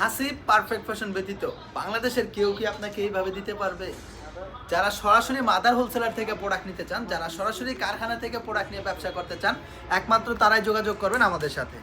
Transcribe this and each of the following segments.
Hasib perfect fashion ব্যতীত বাংলাদেশের কেউ কি আপনাকে এইভাবে দিতে পারবে? যারা সরাসরি মাদার হোলসেলার থেকে প্রোডাক্ট নিতে চান, যারা সরাসরি কারখানা থেকে প্রোডাক্ট নিয়ে ব্যবসা করতে চান, একমাত্র তারাই যোগাযোগ করবেন আমাদের সাথে।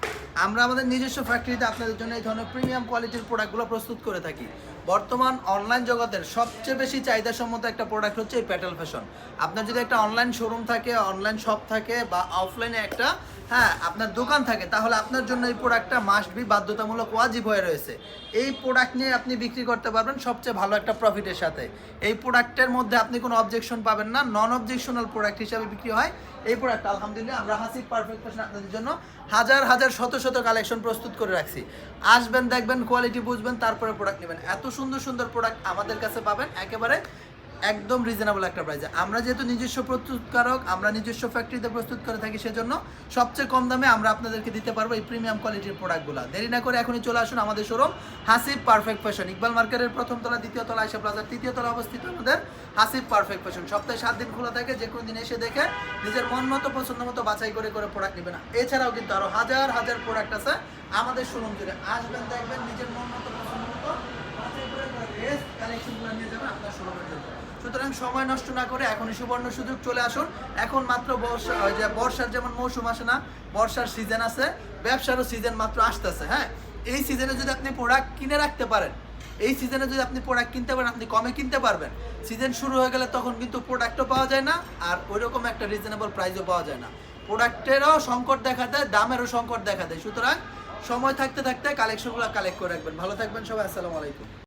আমরা আমাদের নিজস্ব ফ্যাক্টরিতে আপনাদের জন্য এই ধরনের প্রিমিয়াম কোয়ালিটির প্রোডাক্টগুলো প্রস্তুত করে থাকি। বর্তমান অনলাইন জগতের সবচেয়ে বেশি চাহিদা সম্মত একটা প্রোডাক্ট হচ্ছে এই প্যাটেল ফ্যাশন আপনার যদি একটা অনলাইন শোরুম থাকে অনলাইন শপ থাকে বা অফলাইনে একটা হ্যাঁ আপনার দোকান থাকে, তাহলে আপনার জন্য এই প্রোডাক্টটা মাস্ট বি বাধ্যতামূলক ওয়াজিব হয়ে রয়েছে। এই প্রোডাক্ট নিয়ে আপনি বিক্রি করতে পারবেন সবচেয়ে ভালো একটা প্রফিটের সাথে। এই প্রোডাক্টের মধ্যে আপনি কোনো অবজেকশন পাবেন না নন অবজেকশনাল প্রোডাক্ট হিসাবে বিক্রি হয়। এই প্রোডাক্ট আলহামদুলিল্লাহ, আমরা হাসিব পারফেক্ট আপনাদের জন্য। হাজার হাজার, শত শত কালেকশন প্রস্তুত করে রাখছি। আসবেন, দেখবেন কোয়ালিটি বুঝবেন, তারপরে প্রোডাক্ট নেবেন। এত সুন্দর সুন্দর প্রোডাক্ট আমাদের কাছে পাবেন একেবারে একদম রিজনেবল একটা প্রাইসে আমরা যেহেতু নিজস্ব প্রস্তুতকারক, আমরা নিজস্ব ফ্যাক্টরিতে প্রস্তুত করে থাকি সেজন্য সবচেয়ে কম দামে আমরা আপনাদেরকে দিতে পারব এই প্রিমিয়াম কোয়ালিটির প্রোডাক্টগুলো দেরি না করে এখনই চলে আসুন আমাদের showroom Hasib perfect fashion Iqbal মার্কেটের প্রথম তলা, দ্বিতীয় তলা আইসা প্লাজার তৃতীয় তলা অবস্থিত আমাদের হাসিব পারফেক্ট ফ্যাশন সপ্তাহে সাত দিন খোলা থাকে, যে কোনো দিন এসে দেখে নিজের মন মতো, পছন্দ মতো বাছাই করে করে প্রোডাক্ট নেবে না এছাড়াও কিন্তু আরও হাজার হাজার প্রোডাক্ট আছে আমাদের শোরুম জুড়ে। আসবেন, দেখবেন নিজের মন মতো, পছন্দ মতো বাছাই করে করে কালেকশনগুলো নিয়ে যাবেন আপনার শোরুমের জন্য সুতরাং সময় নষ্ট না করে এখনই সুবর্ণ সুযোগ চলে আসুন। এখন মাত্র বর্ষা যে বর্ষার যেমন মৌসুম আসে না, বর্ষার সিজন আছে, ব্যবসারও সিজন মাত্র আসতেছে হ্যাঁ? এই সিজনে যদি আপনি প্রোডাক্ট কিনে রাখতে পারেন, এই সিজনে যদি আপনি প্রোডাক্ট কিনতে পারেন, আপনি কমে কিনতে পারবেন। সিজন শুরু হয়ে গেলে তখন কিন্তু প্রোডাক্টও পাওয়া যায় না, আর ওই রকম একটা রিজনেবল প্রাইসও পাওয়া যায় না। প্রোডাক্টেরও সংকট দেখা দেয়, দামেরও সংকট দেখা দেয়। সুতরাং সময় থাকতে থাকতে কালেকশনগুলো কালেক্ট করে রাখবেন। ভালো থাকবেন সবাই, আসসালামু আলাইকুম।